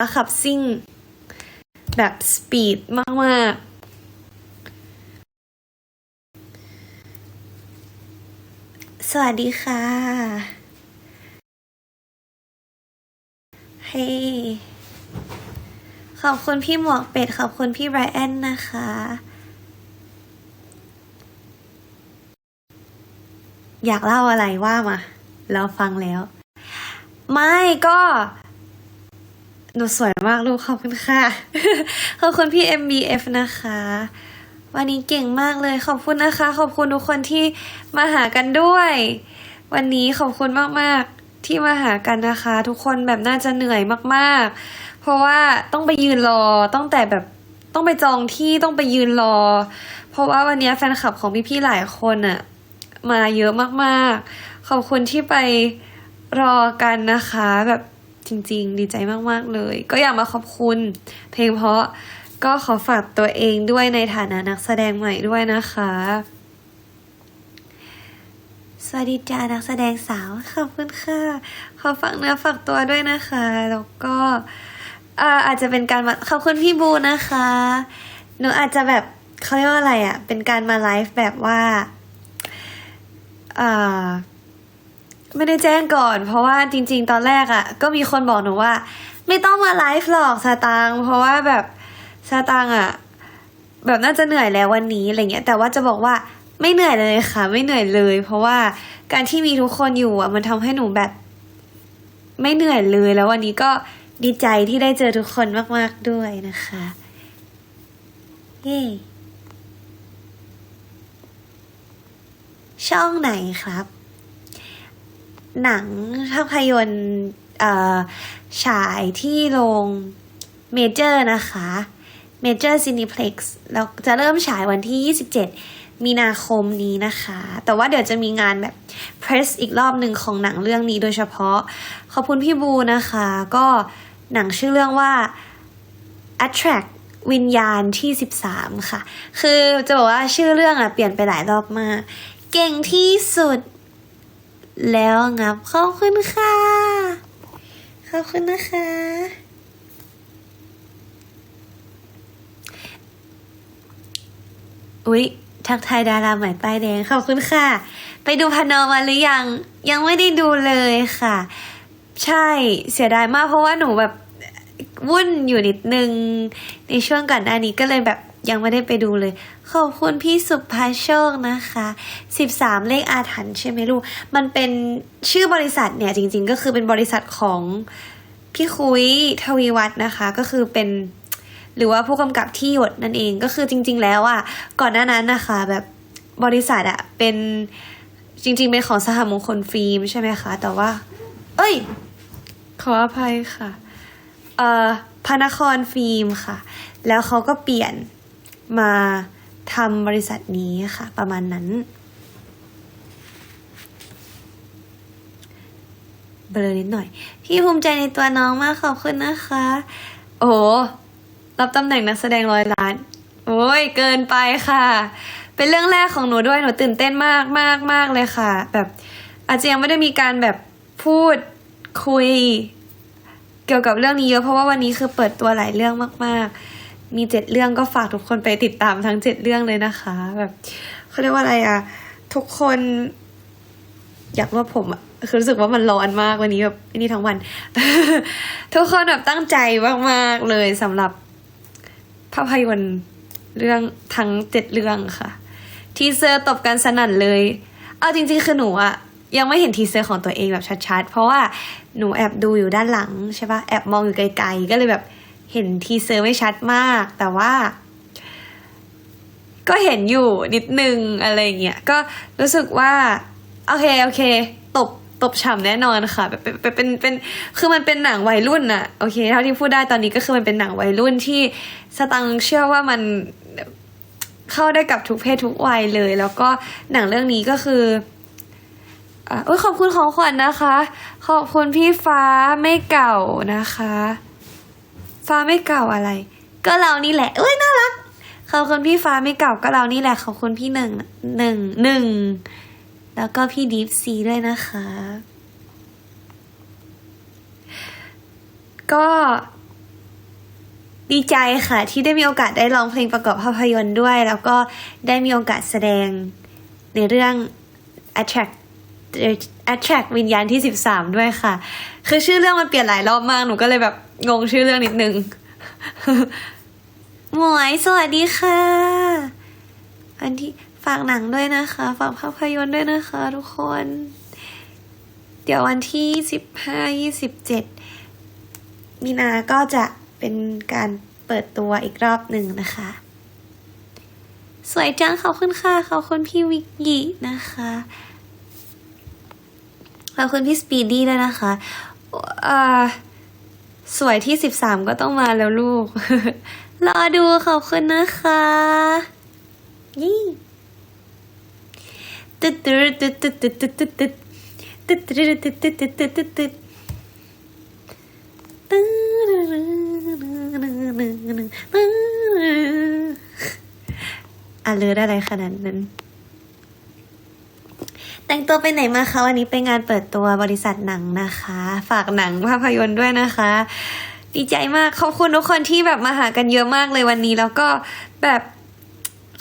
ขับซิ่ง แบบสปีดมากๆ สวัสดีค่ะ เฮ้ขอบคุณพี่หมวกเป็ด ขอบคุณพี่ไบรอันนะคะอยากเล่าอะไรว่ามา เราฟังแล้ว ไม่ก็ หนูสวยมากลูกขอบคุณค่ะ ขอบคุณพี่ MBF นะคะ วันนี้เก่งมากเลยขอบคุณนะคะ ขอบคุณทุกคนที่มาหากันด้วย วันนี้ขอบคุณมากๆที่มาหากันนะคะ ทุกคนแบบน่าจะเหนื่อยมากๆ เพราะว่าต้องไปยืนรอต้องแต่แบบต้องไปจองที่ต้องไปยืนรอ เพราะว่าวันนี้แฟนคลับของพี่ๆหลายคนอะมาเยอะมากๆ ขอบคุณที่ไปรอกันนะคะแบบ จริง ๆ ดีใจมากๆเลย ก็อยากมาขอบคุณ เพลงเพราะก็ขอฝากตัวเองด้วยในฐานะนักแสดงใหม่ด้วยนะคะ สวัสดีจ้านักแสดงสาวขอบคุณค่ะขอฝากเนื้อฝากตัวด้วยนะคะ แล้วก็อาอาจจะเป็นการมาขอบคุณพี่บูนะคะหนูอาจจะแบบเขาเรียกว่าอะไรอะ่ะ เป็นการมาไลฟ์แบบว่าอ่า ไม่ได้แจ้งก่อน เพราะว่าจริง ๆ ตอนแรกอะ่ะ ก็มีคนบอกหนูว่า ไม่ต้องมาไลฟ์หรอกสตางเพราะว่าแบบสตางอะ่ะ แบบน่าจะเหนื่อยแล้ววันนี้อะไรเงี้ย แต่ว่าจะบอกว่าไม่เหนื่อยเลยค่ะ ไม่เหนื่อยเลย เพราะว่าการที่มีทุกคนอยู่อะ มันทำให้หนูแบบ ไม่เหนื่อยเลยแล้ววันนี้ก็ดีใจที่ได้เจอทุกคนมาก ๆ ด้วยนะคะเย้ช่องไหนครับ หนังภาพยนตร์ฉายที่โรงเมเจอร์นะคะเมเจอร์ซินิเพล็กซ์แล้วจะเริ่มฉายวันที่ 27 มีนาคมนี้นะคะ แต่ว่าเดี๋ยวจะมีงานแบบเพรสอีกรอบหนึ่งของหนังเรื่องนี้โดยเฉพาะ ขอบคุณพี่บูนะคะ ก็หนังชื่อเรื่องว่า attract วิญญาณที่ 13 ค่ะ คือจะบอกว่าชื่อเรื่องอะเปลี่ยนไปหลายรอบมาก เก่งที่สุด แล้วงับขอบคุณค่ะ ขอบคุณนะคะ อุ๊ยทักทายดาราใหม่ป้ายแดงขอบคุณค่ะ ไปดูพนอมาหรือยัง ยังไม่ได้ดูเลยค่ะ ใช่เสียดายมากเพราะว่าหนูแบบวุ่นอยู่นิดนึง ในช่วงก่อนหน้านี้ก็เลยแบบ ยังไม่ได้ไปดูเลย ขอบคุณพี่สุภาโชคนะคะสิบสามเลขอาถรรพ์ใช่ไหมลูก มันเป็นชื่อบริษัทเนี่ยจริงๆ ก็คือเป็นบริษัทของพี่คุยทวีวัฒน์นะคะ ก็คือเป็นหรือว่าผู้กำกับที่หยดนั่นเองก็คือจริง ๆ แล้วอะ่ะก่อนหน้านั้นนะคะแบบบริษัทอะเป็นจริง ๆ เป็นของสหมงคลฟิล์มใช่ไหมคะ แต่ว่า เอ้ย ขออภัยค่ะ เอ่อพนครฟิล์มค่ะ แล้วเขาก็เปลี่ยน มาทำบริษัทนี้ค่ะ ประมาณนั้นเบลอนิดหน่อย พี่ภูมิใจในตัวน้องมากขอบคุณนะคะ โอ้รับตำแหน่งนักแสดงร้อยล้าน โอ้ยเกินไปค่ะ เป็นเรื่องแรกของหนูด้วยหนูตื่นเต้นมากมากมากเลยค่ะ แบบอาจจะยังไม่ได้มีการแบบพูดคุย เกี่ยวกับเรื่องนี้เยอะเพราะว่าวันนี้คือเปิดตัวหลายเรื่องมาก ๆ มีเจ็ดเรื่องก็ฝากทุกคนไปติดตามทั้งเจ็ดเรื่องเลยนะคะ แบบเขาเรียกว่าอะไรอะทุกคน อยากว่าผมคือรู้สึกว่ามันร้อนมากวันนี้แบบนนี่ทั้งวัน ทุกคนแบบตั้งใจมากๆเลยสำหรับภาพยนตร์เรื่องทั้งเจ็ดเรื่องค่ะทีเซอร์ตบกันสนั่นเลย เอาจริงๆคือหนูอะยังไม่เห็นทีเซอร์ของตัวเองแบบชัดๆ เพราะว่าหนูแอบดูอยู่ด้านหลังใช่ปะแอบมองอยู่ไกลๆ ก็เลยแบบ เห็นทีเซอร์ไม่ชัดมาก แต่ว่า ก็เห็นอยู่นิดนึงอะไรเงี้ยก็รู้สึกว่า โอเคโอเค ตบตบฉ่ำแน่นอนค่ะแบบเป็นเป็นเป็นคือมันเป็นหนังวัยรุ่นอะโอเคเท่าที่พูดได้ตอนนี้ก็คือมันเป็นหนังวัยรุ่นที่สตังค์เชื่อว่ามันเข้าได้กับทุกเพศทุกวัยเลย แล้วก็หนังเรื่องนี้ก็คือออ้ยขอบคุณของขวัญนะคะ ขอบคุณพี่ฟ้าไม่เก่านะคะ ฟ้าไม่เก่าอะไร ก็เรานี่แหละ เอ้ยน่ารักขอบคุณพี่ฟ้าไม่เก่าก็เรานี่แหละขอบคุณพี่หนึ่งหนึ่งหนึ่งแล้วก็พี่ดีฟซีด้วยนะคะ ก็ดีใจค่ะที่ได้มีโอกาสได้ร้องเพลงประกอบภาพยนตร์ด้วย แล้วก็ได้มีโอกาสแสดงในเรื่อง attract attract วิญญาณที่ 13 ด้วยค่ะ คือชื่อเรื่องมันเปลี่ยนหลายรอบมาก หนูก็เลยแบบงงชื่อเรื่องนิดนึง หมวยสวัสดีค่ะอันที่ฝากหนังด้วยนะคะ ฝากภาพยนตร์ด้วยนะคะ ทุกคน เดี๋ยววันที่สิบห้ายี่สิบเจ็ดมีนาก็จะเป็นการเปิดตัวอีกรอบหนึ่งนะคะ สวยจังขอบคุณค่ะ ขอบคุณพี่วิกกี้นะคะ ขอบคุณพี่สปีดดี้ด้วยนะคะอ่าสวยที่สิบสามก็ต้องมาแล้วลูก รอดูขอบคุณนะคะ ยี่ตึ๊ดตึ๊ดตึ๊ดตึ๊ดตึ๊ดตึ๊ดตึ๊ดตึ๊ดตึ๊ดตึ๊ดตึ๊ดตึ๊ดตึ๊ดตึ๊ดตึ๊ดตึ๊ดอะเลือดอะไรขนาดนั้น แต่งตัวไปไหนมาคะวันนี้ไปงานเปิดตัวบริษัทหนังนะคะ ฝากหนังภาพยนตร์ด้วยนะคะ ดีใจมากขอบคุณทุกคนที่แบบมาหากันเยอะมากเลยวันนี้ แล้วก็แบบ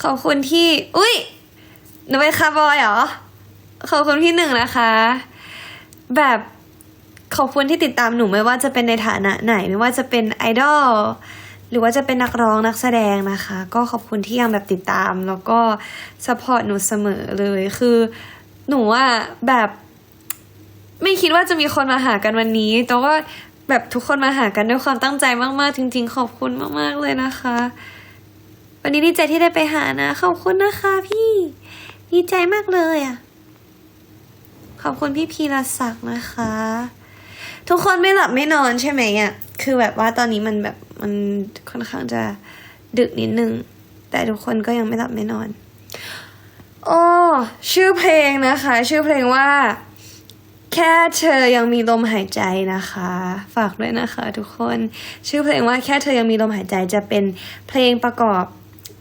ขอบคุณที่ อุ้ยหนูเป็นคาร์บอยเหรอขอบคุณพี่หนึ่งนะคะ แบบขอบคุณที่ติดตามหนูไม่ว่าจะเป็นในฐานะไหน ไม่ว่าจะเป็นไอดอลหรือว่าจะเป็นนักร้องนักแสดงนะคะ ก็ขอบคุณที่ยังแบบติดตาม แล้วก็สปอร์ตหนูเสมอเลยคือ หนูอะแบบ ไม่คิดว่าจะมีคนมาหากันวันนี้ แต่ว่าแบบทุกคนมาหากันด้วยความตั้งใจมากๆ จริง ๆ ขอบคุณมากๆเลยนะคะ วันนี้ดีใจที่ได้ไปหานะ ขอบคุณนะคะพี่ ดีใจมากเลยอะขอบคุณพี่พีรศักดิ์นะคะ ทุกคนไม่หลับไม่นอนใช่ไหมอะคือแบบว่าตอนนี้มันแบบมันค่อนข้างจะดึกนิดนึง แต่ทุกคนก็ยังไม่หลับไม่นอน โอ้ชื่อเพลงนะคะ ชื่อเพลงว่า แค่เธอยังมีลมหายใจนะคะ ฝากด้วยนะคะ ทุกคน ชื่อเพลงว่าแค่เธอยังมีลมหายใจจะเป็นเพลงประกอบ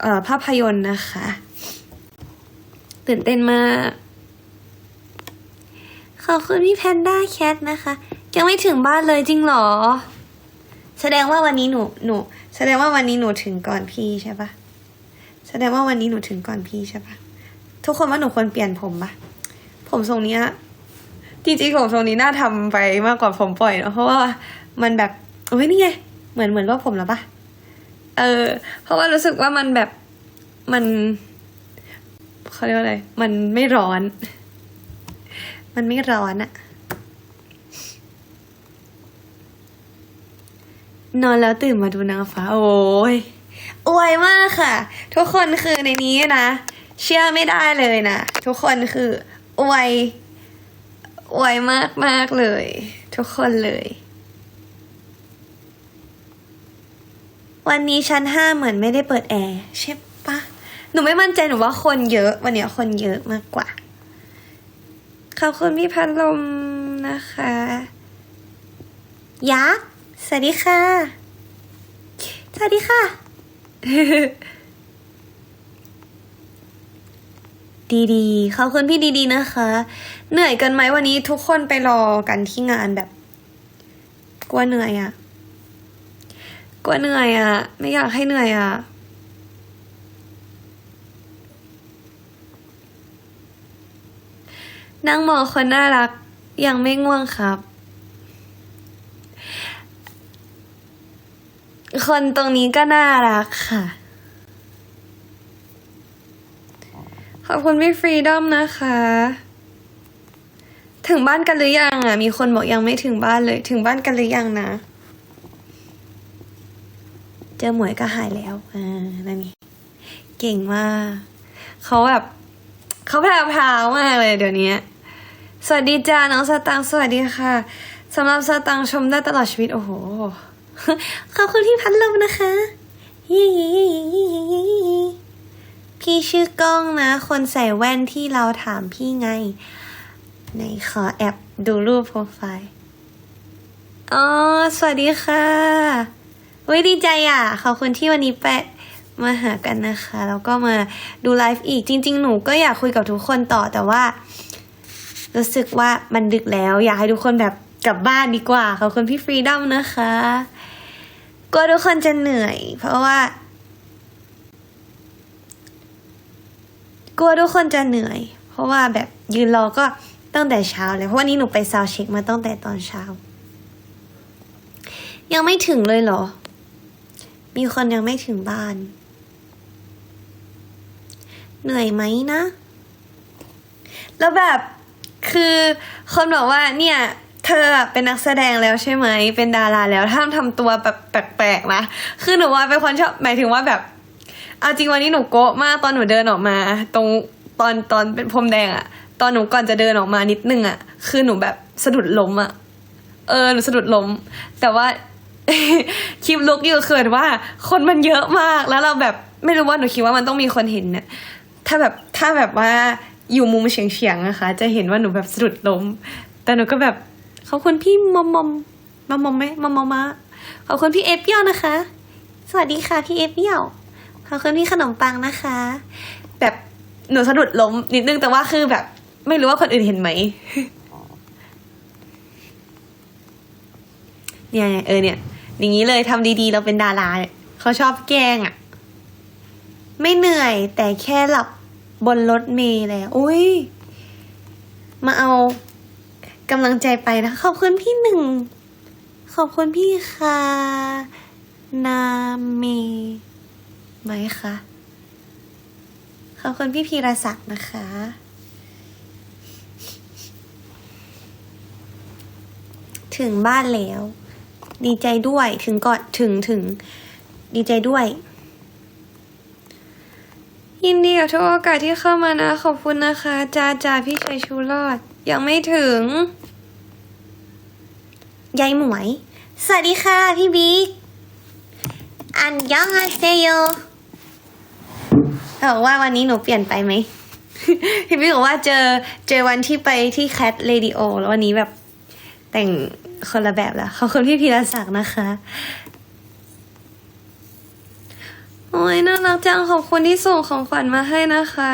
ออภาพยนตร์นะคะ ตื่นเต้นมาก ขอบคุณพี่แพนด้าแคทนะคะ ยังไม่ถึงบ้านเลยจริงหรอ แสดงว่าวันนี้หนูหนู แสดงว่าวันนี้หนูถึงก่อนพี่ใช่ปะแสดงว่าวันนี้หนูถึงก่อนพี่ใช่ปะ ทุกคนว่าหนูควรเปลี่ยนผมปะผมทรงเนี้ยจริงๆผมทรงนี้น่าทำไปมากกว่าผมปล่อยเนอะเพราะว่ามันแบบโอ้ยนี่ไงเหมือนเหมือนว่าผมแล้วปะเออ เพราะว่ารู้สึกว่ามันแบบมันเขาเรียกว่าอะไร มันไม่ร้อน มันไม่ร้อนอะนอนแล้วตื่นมาดูนางฟ้า โอ้ยอวยมากค่ะ ทุกคนคือในนี้นะ เชื่อไม่ได้เลยนะ ทุกคนคืออวยอวยมากมากเลย ทุกคนเลย วันนี้ชั้นห้าเหมือนไม่ได้เปิดแอร์ใช่ปะหนูไม่มั่นใจหนูว่าคนเยอะ วันนี้คนเยอะมากกว่า ขอบคุณพี่พัดลมนะคะ ยักษ์สวัสดีค่ะ สวัสดีค่ะ ดีดีขอบคุณพี่ดีๆนะคะ เหนื่อยกันไหมวันนี้ทุกคนไปรอกันที่งานแบบ กลัวเหนื่อยอะ่ะ กลัวเหนื่อยอะ่ะ ไม่อยากให้เหนื่อยอะ่ะนั่งมองคนน่ารัก ยังไม่ง่วงครับ คนตรงนี้ก็น่ารักค่ะ ขอบคุณพี่ฟรีดอมนะคะ ถึงบ้านกันหรือยังอะ มีคนบอกยังไม่ถึงบ้านเลย ถึงบ้านกันหรือยังนะ เจอหมวยก็หายแล้ว อ่านั่นไงเก่งมาก เขาแบบ เขาแพรวพราวมากเลยเดี๋ยวนี้ สวัสดีจ้าน้องสตังค์สวัสดีค่ะสำหรับสตังค์ชมได้ตลอดชีวิต โอ้โห ขอบคุณที่พัดลมนะคะ พี่ชื่อก้องนะ คนใส่แว่นที่เราถามพี่ไงไหนขอแอบดูรูปโปรไฟล์ อ๋อ สวัสดีค่ะเว้ยดีใจอะ ขอบคุณที่วันนี้แปะมาหากันนะคะ แล้วก็มาดูไลฟ์อีก จริง ๆ หนูก็อยากคุยกับทุกคนต่อแต่ว่า รู้สึกว่ามันดึกแล้ว อยากให้ทุกคนแบบกลับบ้านดีกว่า ขอบคุณพี่ฟรีดอมนะคะกลัวทุกคนจะเหนื่อย เพราะว่า กลัวทุกคนจะเหนื่อย เพราะว่าแบบยืนรอก็ตั้งแต่เช้าเลยเพราะวันนี้หนูไปซาวด์เช็คมาตั้งแต่ตอนเช้า ยังไม่ถึงเลยเหรอ มีคนยังไม่ถึงบ้าน เหนื่อยไหมนะ แล้วแบบคือคนบอกว่าเนี่ยเธอเป็นนักแสดงแล้วใช่ไหม เป็นดาราแล้วห้ามทำตัวแบบแปลกๆนะ คือหนูว่าเป็นคนชอบหมายถึงว่าแบบ เอาจริงวันนี้หนูโกะมากตอนหนูเดินออกมา ตรงตอนตอนเป็นพรมแดงอะตอนหนูก่อนจะเดินออกมานิดนึงอะคือหนูแบบสะดุดล้มอะเออหนูสะดุดล้ม แต่ว่าคลิปลุกอยู่คือแบบว่า คนมันเยอะมากแล้วเราแบบไม่รู้ว่าหนูคิดว่ามันต้องมีคนเห็นเนี่ยถ้าแบบถ้าแบบว่าอยู่มุมเฉียงๆนะคะ จะเห็นว่าหนูแบบสะดุดล้ม แต่หนูก็แบบขอบคุณพี่มอมมอมมอมมอมไหมมอมมอมมาขอบคุณพี่เอฟเปียวนะคะ สวัสดีค่ะพี่เอฟเปียว ขอบคุณพี่ขนมปังนะคะ แบบหนูสะดุดล้มนิดนึงแต่ว่าคือแบบ ไม่รู้ว่าคนอื่นเห็นไหมเนี่ยเนี่ยเออเนี่ย อย่างนี้เลยทำดีๆ เราเป็นดาราเนี่ยเขาชอบแกล้งอะ่ะ ไม่เหนื่อย แต่แค่หลับบนรถเมล์แล้วอุ้ย มาเอากำลังใจไปนะ ขอบคุณพี่หนึ่ง ขอบคุณพี่ค่ะนาเม ไหมคะ ขอบคุณพี่พีรศักดิ์นะคะ ถึงบ้านแล้ว ดีใจด้วยถึงก่อนถึงถึง ดีใจด้วย ยินดีกับทุกโอกาสที่เข้ามานะ ขอบคุณนะคะจ้าจ้าพี่ชัยชูรอด ยังไม่ถึงยายหมวย สวัสดีค่ะ พี่บิ๊ก อันยองอาเซโย เขาบอกว่าวันนี้หนูเปลี่ยนไปไหมพี่บิ๊กบอกว่าเจอเจอวันที่ไปที่แคทเรดิโอแล้ววันนี้แบบแต่งคนละแบบแล้วขอบคุณพี่พีรศักดิ์นะคะโอ้ยน่ารักจังขอบคุณที่ส่งของขวัญมาให้นะคะ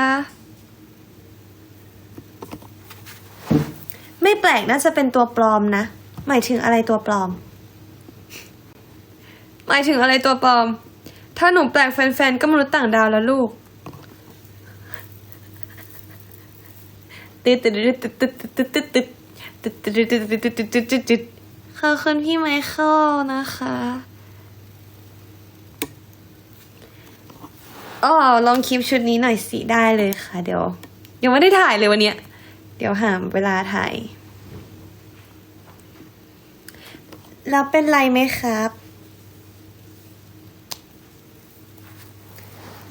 ไม่แปลกน่าจะเป็นตัวปลอมนะ หมายถึงอะไรตัวปลอม หมายถึงอะไรตัวปลอม ถ้าหนูแปลกแฟนๆก็มนุษย์ต่างดาวแล้วลูก ตึ๊ดตึ๊ดตึ๊ดตึ๊ดตึ๊ดตึ๊ดตึ๊ดตึ๊ดตึ๊ดตึ๊ดตึ๊ดตึ๊ดตึ๊ดตึ๊ดตึ๊ดตึ๊ดขอบคุณพี่ไมเคิลนะคะอ๋อลองคลิปชุดนี้หน่อยสิได้เลยค่ะ เดี๋ยว ยังไม่ได้ถ่ายเลยวันเนี้ย เดี๋ยวหาเวลาถ่ายแล้วเป็นไรไหมครับ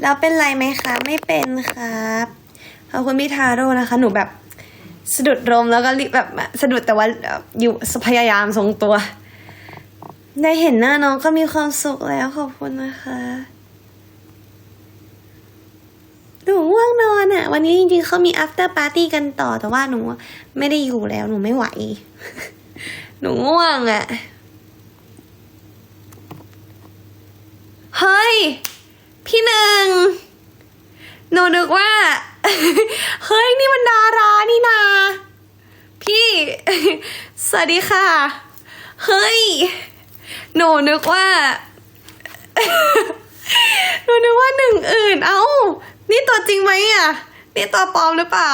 แล้วเป็นไรไหมคะ ไม่เป็นครับขอบคุณพี่ทาโร่นะคะ หนูแบบ สะดุดลมแล้วก็รีบแบบสะดุดแต่ว่าอยู่พยายามทรงตัว ได้เห็นหน้าน้องก็มีความสุขแล้วขอบคุณนะคะหนูง่วงนอนอะ่ะวันนี้จริงๆเขามี after party กันต่อแต่ว่าหนูไม่ได้อยู่แล้วหนูไม่ไหว หนูง่วงอะ่ะเฮ้ย พี่หนึ่งหนูนึกว่า เฮ้ยนี่มันดารานี่นา พี่ สวัสดีค่ะ เฮ้ย หนูนึกว่า หนูนึกว่าหนึ่งอื่น เอ้า นี่ตัวจริงไหมอะ นี่ตัวปลอมหรือเปล่า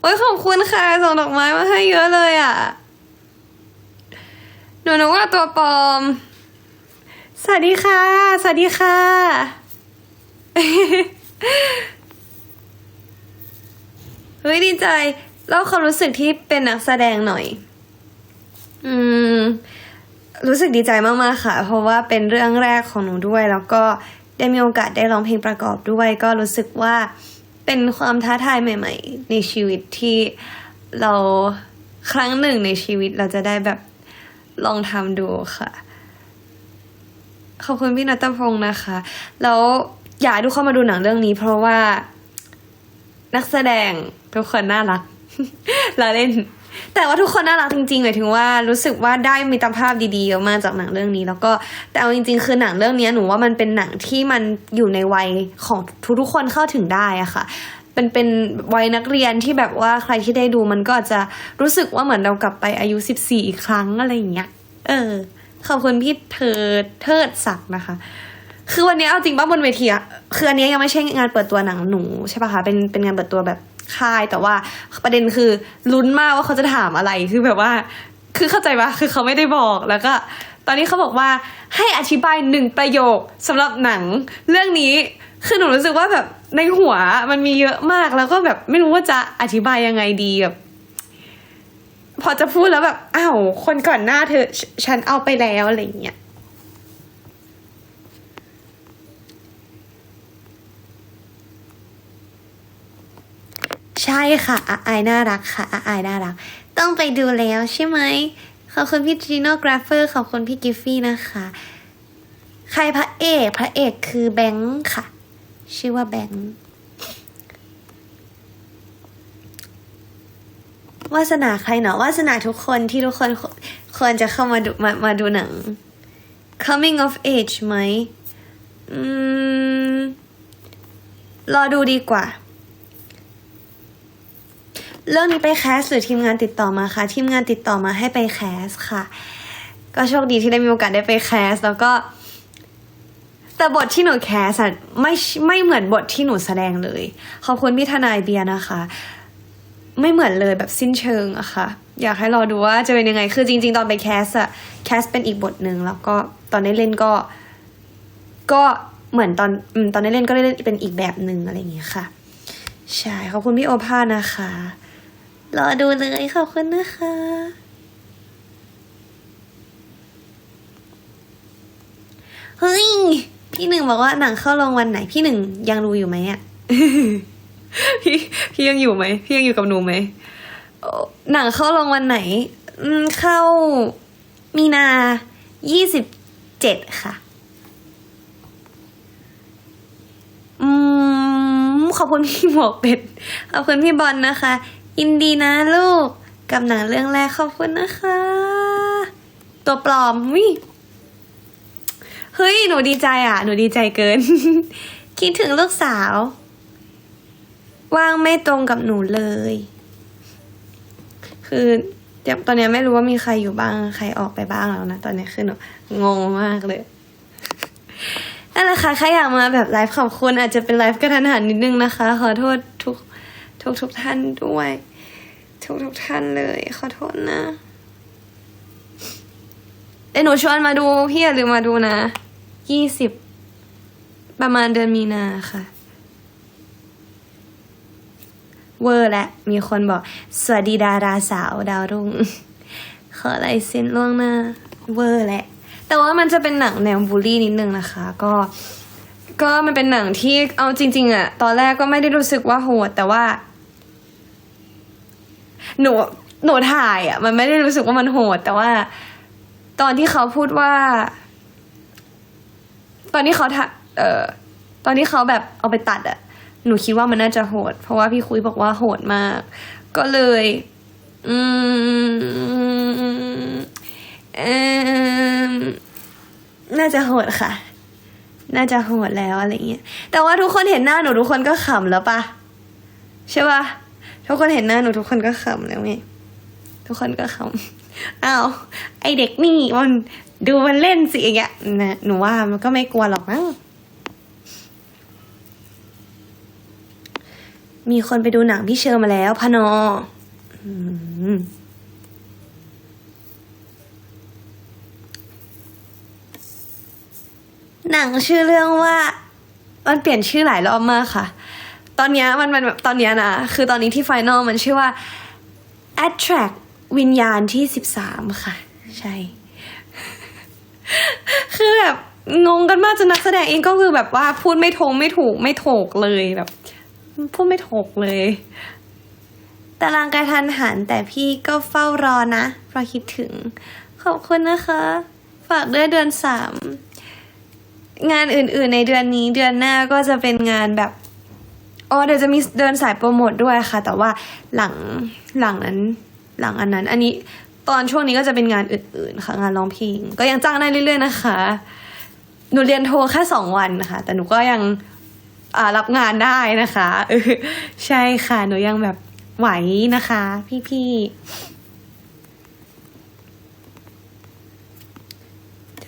โอ้ยขอบคุณค่ะ ส่งดอกไม้มาให้เยอะเลยอะ หนูนึกว่าตัวปลอม สวัสดีค่ะ สวัสดีค่ะ เฮ้ยดีใจเล่าความรู้สึกที่เป็นนักแสดงหน่อย อืม รู้สึกดีใจมากๆค่ะ เพราะว่าเป็นเรื่องแรกของหนูด้วย แล้วก็ได้มีโอกาสได้ร้องเพลงประกอบด้วย ก็รู้สึกว่าเป็นความท้าทายใหม่ ๆ ในชีวิตที่เราครั้งหนึ่งในชีวิตเราจะได้แบบลองทำดูค่ะ ขอบคุณพี่นัตพงศ์นะคะ แล้วอยากให้ทุกคนมาดูหนังเรื่องนี้ เพราะว่านักแสดง ทุกคนน่ารักเราเล่น แต่ว่าทุกคนน่ารักจริงๆหมายถึงว่ารู้สึกว่าได้มีตรภาพดีๆเยอะมากจากหนังเรื่องนี้ แล้วก็แต่เอาจริง ๆ คือหนังเรื่องนี้หนูว่ามันเป็นหนังที่มันอยู่ในวัยของทุกๆคนเข้าถึงได้อะค่ะเป็นเป็นวัยนักเรียนที่แบบว่าใครที่ได้ดูมันก็จะรู้สึกว่าเหมือนเรากลับไปอายุสิบสี่อีกครั้งอะไรอย่างเงี้ยเออขอบคุณพี่เทิดเทิดศักดิ์นะคะ คือวันนี้เอาจริงป่ะบนเวทีอะคืออันนี้ยังไม่ใช่งานเปิดตัวหนังหนูใช่ป่ะคะเป็นเป็นงานเปิดตัวแบบ ค่าย แต่ว่าประเด็นคือลุ้นมากว่าเขาจะถามอะไรคือแบบว่า คือเข้าใจปะคือเขาไม่ได้บอกแล้วก็ ตอนนี้เขาบอกว่าให้อธิบายหนึ่งประโยคสำหรับหนังเรื่องนี้คือหนูรู้สึกว่าแบบในหัวมันมีเยอะมากแล้วก็แบบไม่รู้ว่าจะอธิบายยังไงดีแบบพอจะพูดแล้วแบบอ้าวคนก่อนหน้าเธอ ฉันเอาไปแล้วอะไรอย่างเงี้ย ใช่ค่ะอาอายน่ารักค่ะอาอายน่ารัก ต้องไปดูแล้วใช่ไหมขอบคุณพี่จีโนกราฟเฟอร์ขอบคุณพี่กิฟฟี่นะคะ ใครพระเอกพระเอกคือแบงค์ค่ะ ชื่อว่าแบงค์วาสนาใครเนาะวาสนาทุกคนที่ทุกคนควรจะเข้ามาดูมามาดูหนัง coming of age ไหม อืม รอดูดีกว่า เรื่องนี้ไปแคสหรือทีมงานติดต่อมาคะทีมงานติดต่อมาให้ไปแคสค่ะ ก็โชคดีที่ได้มีโอกาสได้ไปแคสแล้วก็แต่บทที่หนูแคสอะไม่ไม่เหมือนบทที่หนูแสดงเลย ขอบคุณพี่ทนายเบียร์นะคะ ไม่เหมือนเลยแบบสิ้นเชิงอะค่ะ อยากให้รอดูว่าจะเป็นยังไง คือจริง ๆ ตอนไปแคสอะแคสเป็นอีกบทหนึ่งแล้วก็ตอนได้เล่นก็ ก็เหมือนตอนอืมตอนได้เล่นก็ได้เล่นเป็นอีกแบบหนึ่งอะไรอย่างเงี้ยค่ะใช่ขอบคุณพี่โอภาสนะคะ รอดูเลยขอบคุณนะคะเฮ้ยพี่หนึ่งบอกว่าหนังเข้าโรงวันไหน พี่หนึ่งยังดูอยู่ไหมอะพี่พี่ยังอยู่ไหมพี่ยังอยู่กับหนูไหมโอ้หนังเข้าโรงวันไหนอืมเข้ามีนายี่สิบเจ็ดค่ะ อืมขอบคุณพี่หมวกเป็ด ขอบคุณพี่บอลนะคะ ยินดีนะลูก กับหนังเรื่องแรกขอบคุณนะคะ ตัวปลอมวิเฮ้ย หนูดีใจอะ หนูดีใจเกิน คิดถึงลูกสาว ว่างไม่ตรงกับหนูเลย คือตอนนี้ไม่รู้ว่ามีใครอยู่บ้าง ใครออกไปบ้างแล้วนะ ตอนนี้คือหนูงงมากเลยนั่นแหละค่ะใครอยากมาแบบไลฟ์ขอบคุณอาจจะเป็นไลฟ์กระทันหันนิดนึงนะคะ ขอโทษทุกทุกทุกท่านด้วย ทุกทุกท่านเลย ขอโทษนะเดี๋ยวหนูชวนมาดูพี่อย่าลืมมาดูนะยี่สิบประมาณเดือนมีนาค่ะ เวอร์และ มีคนบอก สวัสดีดาราสาวดาวรุ่ง ขอลายเซ็นล่วงหน้า เวอร์แหละ แต่ว่ามันจะเป็นหนังแนวบูลลี่นิดนึงนะคะ ก็ ก็มันเป็นหนังที่เอาจริง ๆอะตอนแรกก็ไม่ได้รู้สึกว่าโหด แต่ว่า หนูหนูถ่ายอะมันไม่ได้รู้สึกว่ามันโหด แต่ว่า ตอนที่เขาพูดว่า ตอนที่เขาถ่าเอ่อตอนที่เขาแบบเอาไปตัดอะหนูคิดว่ามันน่าจะโหด เพราะว่าพี่คุยบอกว่าโหดมาก ก็เลย อืมเอมน่าจะโหดค่ะ น่าจะโหดแล้วอะไรเงี้ย แต่ว่าทุกคนเห็นหน้าหนูทุกคนก็ขำแล้วปะใช่ปะ ทุกคนเห็นหน้าหนูทุกคนก็ขำแล้วไงทุกคนก็ขำอ้าวไอเด็กนี่มันดูมันเล่นสิอย่างเงี้ยนะหนูว่ามันก็ไม่กลัวหรอกมั้งมีคนไปดูหนังพี่เชอร์มาแล้วพนอหนังชื่อเรื่องว่า มันเปลี่ยนชื่อหลายรอบมากค่ะ ตอนเนี้ยมันมันแบบตอนเนี้ยนะ คือตอนนี้ที่ไฟนอลมันชื่อว่า attract วิญญาณที่สิบสามค่ะ ใช่ คือแบบงงกันมากจนนักแสดงเองก็คือแบบว่าพูดไม่ทงไม่ถูกไม่โถกเลยแบบ พูดไม่ถูกเลยตารางกระทันหันแต่พี่ก็เฝ้ารอนะเพราะคิดถึง ขอบคุณนะคะ ฝากด้วยเดือนสามงานอื่นๆในเดือนนี้เดือนหน้าก็จะเป็นงานแบบ อ๋อเดี๋ยวจะมีเดินสายโปรโมทด้วยค่ะ แต่ว่าหลังหลังนั้นหลังอันนั้น อันนี้ตอนช่วงนี้ก็จะเป็นงานอื่นๆค่ะงานร้องเพลงก็ยังจ้างได้เรื่อย ๆ นะคะ หนูเรียนโทรแค่สองวันนะคะ แต่หนูก็ยังรับงานได้นะคะใช่ค่ะ หนูยังแบบไหวนะคะ พี่ๆ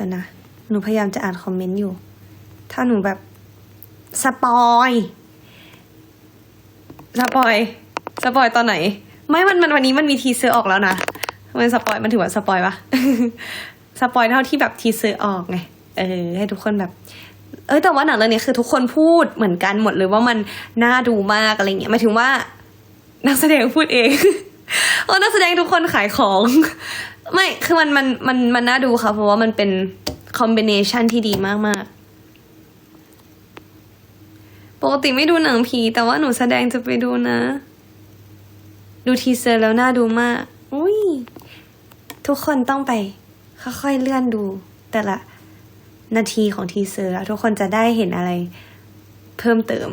ดี๋ยวนะ หนูพยายามจะอ่านคอมเมนต์อยู่ ถ้าหนูแบบสปอย สปอยสปอยตอนไหน ไม่มันมันวันนี้มันมีทีเซอร์ออกแล้วนะมันสปอยมันถือว่าสปอยปะสปอยเท่าที่แบบทีเซอร์ออกไงเออให้ทุกคนแบบ เอ้ยแต่ว่าหนังเรื่องนี้คือทุกคนพูดเหมือนกันหมดเลยว่ามันน่าดูมากอะไรเงี้ยหมายถึงว่า นักแสดงพูดเองเออนักแสดงทุกคนขายของ ไม่คือมันมันมันมันน่าดูค่ะเพราะว่ามันเป็นคอมบิเนชันที่ดีมากๆ ปกติไม่ดูหนังผี แต่ว่าหนูแสดงจะไปดูนะ ดูทีเซอร์แล้วน่าดูมาก อุ้ย ทุกคนต้องไป ค่อยๆเลื่อนดู แต่ละ นาทีของทีเซอร์แล้วทุกคนจะได้เห็นอะไร เพิ่มเติม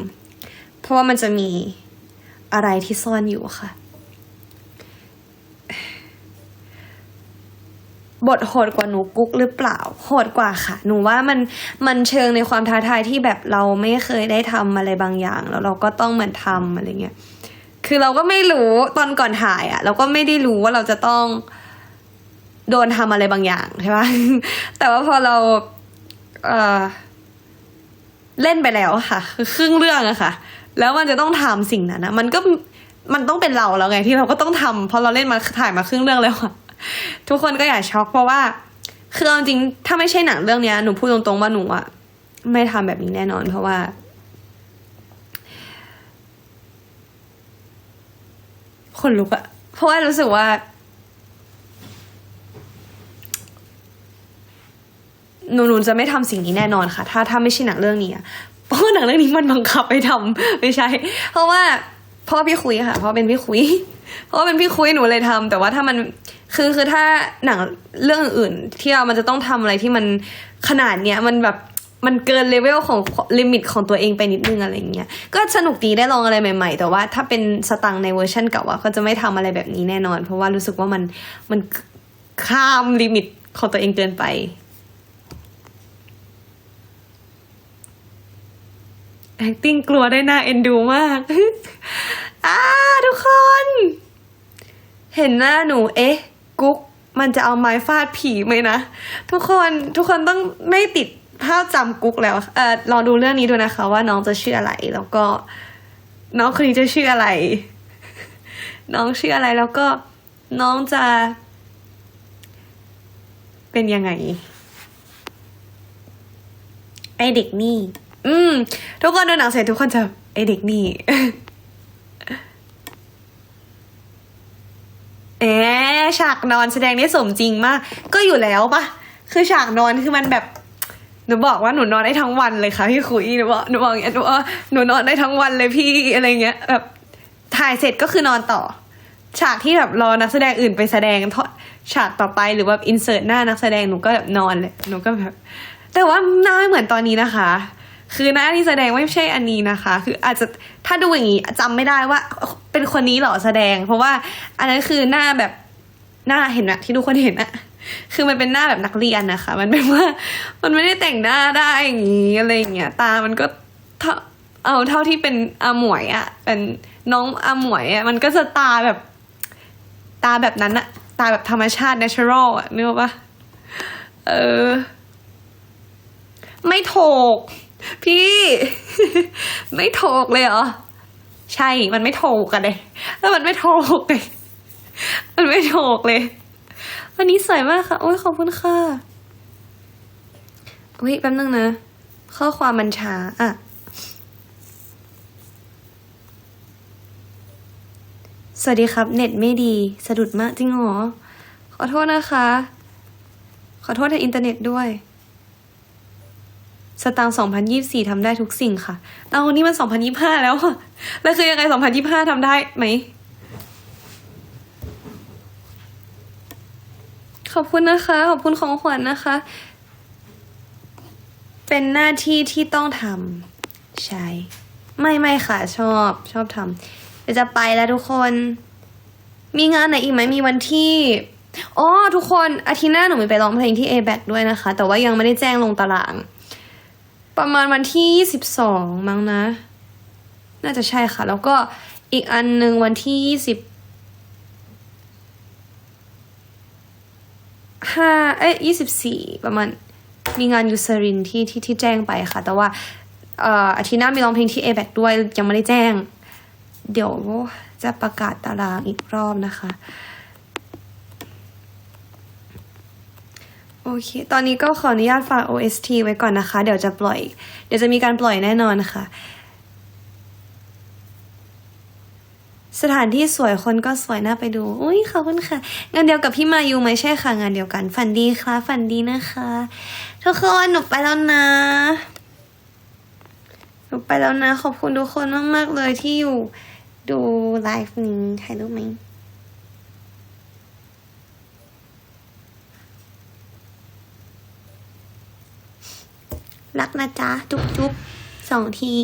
เพราะว่ามันจะมีอะไรที่ซ่อนอยู่ค่ะ บทโหดกว่าหนูกุ๊กหรือเปล่า โหดกว่าค่ะ หนูว่ามันมันเชิงในความท้าทายที่แบบเราไม่เคยได้ทำอะไรบางอย่าง แล้วเราก็ต้องเหมือนทำอะไรเงี้ยคือเราก็ไม่รู้ตอนก่อนถ่ายอะ่ะ เราก็ไม่ได้รู้ว่าเราจะต้องโดนทำอะไรบางอย่างใช่ปะแต่ว่าพอเราเออเล่นไปแล้วค่ะคือครึ่งเรื่องอะค่ะ แล้วมันจะต้องทำสิ่งนั้นนะมันก็มันต้องเป็นเราแล้วไงที่เราก็ต้องทำเพราะเราเล่นมาถ่ายมาครึ่งเรื่องแล้วอะ ทุกคนก็อย่าช็อกเพราะว่าคือเอาจริงๆถ้าไม่ใช่หนังเรื่องเนี้ยหนูพูดตรงๆว่าหนูอะไม่ทำแบบนี้แน่นอน เพราะว่า คนลุกอะเพราะว่ารู้สึกว่า หนูหนูจะไม่ทำสิ่งนี้แน่นอนค่ะ ถ้าถ้าไม่ใช่หนังเรื่องนี้อะเพราะหนังเรื่องนี้มันบังคับไปทำไม่ใช่ เพราะว่าเพราะว่าพี่คุยค่ะ เพราะว่าเป็นพี่คุย เพราะว่าเป็นพี่คุยหนูเลยทำแต่ว่าถ้ามัน คือคือถ้าหนังเรื่องอื่นที่เรามันจะต้องทำอะไรที่มันขนาดเนี้ยมันแบบมันเกินเลเวลของลิมิตของตัวเองไปนิดนึงอะไรเงี้ย ก็สนุกดีได้ลองอะไรใหม่ๆ แต่ว่าถ้าเป็นสตังในเวอร์ชันเก่าอะก็จะไม่ทำอะไรแบบนี้แน่นอน เพราะว่ารู้สึกว่ามันมันข้ามลิมิตของตัวเองเกินไป acting กลัวได้น่าเอ็นดูมากอ่าทุกคน เห็นหน้าหนู เอ๊ะ กุ๊กมันจะเอาไม้ฟาดผีไหมนะ ทุกคนทุกคนต้องไม่ติดภาพจำกุ๊กแล้วเออลองดูเรื่องนี้ดูนะคะ ว่าน้องจะชื่ออะไรแล้วก็ น้องคนนี้จะชื่ออะไร น้องชื่ออะไรแล้วก็น้องจะ เป็นยังไง ไอเด็กนี่ อืม ทุกคนดูหนังเสร็จทุกคนจะไอเด็กนี่ แอะฉากนอนแสดงได้สมจริงมาก ก็อยู่แล้วปะคือฉากนอนคือมันแบบหนูบอกว่าหนูนอนได้ทั้งวันเลยค่ะพี่คุยหนูบอกหนูบอกอย่างเงี้ยหนูว่าหนูนอนได้ทั้งวันเลยพี่อะไรเงี้ยแบบถ่ายเสร็จก็คือนอนต่อ ฉากที่แบบรอนักแสดงอื่นไปแสดงฉากต่อไปหรือว่าอินเสิร์ตหน้านักแสดงหนูก็แบบนอนเลยหนูก็แบบแต่ว่าหน้าไม่เหมือนตอนนี้นะคะ คือหน้าที่แสดงไม่ใช่อันนี้นะคะ คืออาจจะถ้าดูอย่างนี้จำไม่ได้ว่าเป็นคนนี้หรอแสดง เพราะว่าอันนั้นคือหน้าแบบหน้าเห็นอะที่ทุกคนเห็นอะคือมันเป็นหน้าแบบนักเรียนนะคะ มันเป็นว่ามันไม่ได้แต่งหน้าได้อย่างนี้อะไรอย่างเงี้ยตามันก็เท่าเอาเท่าที่เป็นอาหมวยอะเป็นน้องอาหมวยอะมันก็จะตาแบบตาแบบนั้นอะตาแบบธรรมชาติ natural อะนึกออกปะเออ ไม่โถก พี่ ไม่โถกเลยเหรอ ใช่ มันไม่โถกกันเลย แล้วมันไม่โถกเลย มันไม่โถกเลย วันนี้สวยมากค่ะ โอ้ยขอบคุณค่ะอุ้ยแป๊บนึงนะ ข้อความมันช้าอะ สวัสดีครับ เน็ตไม่ดี สะดุดมากจริงเหรอ ขอโทษนะคะ ขอโทษทางอินเทอร์เน็ตด้วย สตางค์2024ทำได้ทุกสิ่งค่ะ เอานี่มัน 2025 แล้วอะแล้วคือยังไง 2025ทำได้ไหม ขอบคุณนะคะ ขอบคุณของขวัญนะคะ เป็นหน้าที่ที่ต้องทำใช่ ไม่ไม่ค่ะ ชอบชอบทำเดี๋ยวจะไปแล้วทุกคน มีงานไหนอีกไหมมีวันที่อ๋อทุกคนอาทิตย์หน้าหนูมีไปร้องเพลงที่ a b a c ด้วยนะคะ แต่ว่ายังไม่ได้แจ้งลงตาราง ประมาณวันที่ยี่สิบสองมั้งนะ น่าจะใช่ค่ะ แล้วก็อีกอันหนึ่งวันที่ยี่สิบห้าเอ้ยยี่สิบสี่ประมาณมีงานยูเซรินที่ที่ที่แจ้งไปค่ะ แต่ว่าเอ่ออาทิตย์หน้ามีร้องเพลงที่ a b a c ด้วยยังไม่ได้แจ้ง เดี๋ยวจะประกาศตารางอีกรอบนะคะ โอเค ตอนนี้ก็ขออนุญาตฝาก OST ไว้ก่อนนะคะ เดี๋ยวจะปล่อย เดี๋ยวจะมีการปล่อยแน่นอนค่ะ สถานที่สวยคนก็สวยน่าไปดู อุ้ยขอบคุณค่ะ งานเดียวกับพี่มายูไหมใช่ค่ะ งานเดียวกัน ฝันดีค่ะ ฝันดีนะคะ ทุกคนหนูไปแล้วนะ หนูไปแล้วนะ ขอบคุณทุกคนมาก ๆ เลยที่อยู่ดูไลฟ์นี้ถ่ายรูปไหม รักนะจ๊ะ จุ๊บจุ๊บสองที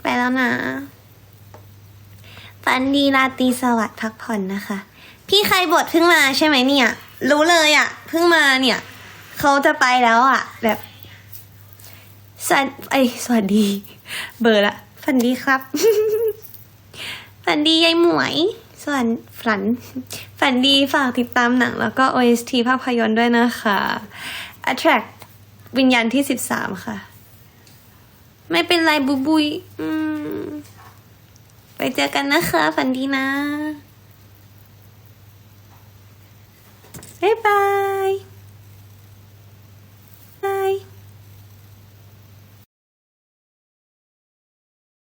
ไปแล้วนะฝันดีราตรีสวัสดิ์พักผ่อนนะคะ พี่ใครบทเพิ่งมาใช่ไหมเนี่ย รู้เลยอะ่ะเพิ่งมาเนี่ย เขาจะไปแล้วอะ่ะ แบบสวัสไอสวัสดี เบอร์ละฝันดีครับฝันดียายหมวย ส่วนฝัน ฝันดีฝากติดตามหนัง แล้วก็ OST ภาพยนตร์ด้วยนะคะ Attract วิญญาณที่สิบสามค่ะ ไม่เป็นไรบุบุยอืมไปเจอกันนะคะ ฝันดีนะ บ๊ายบาย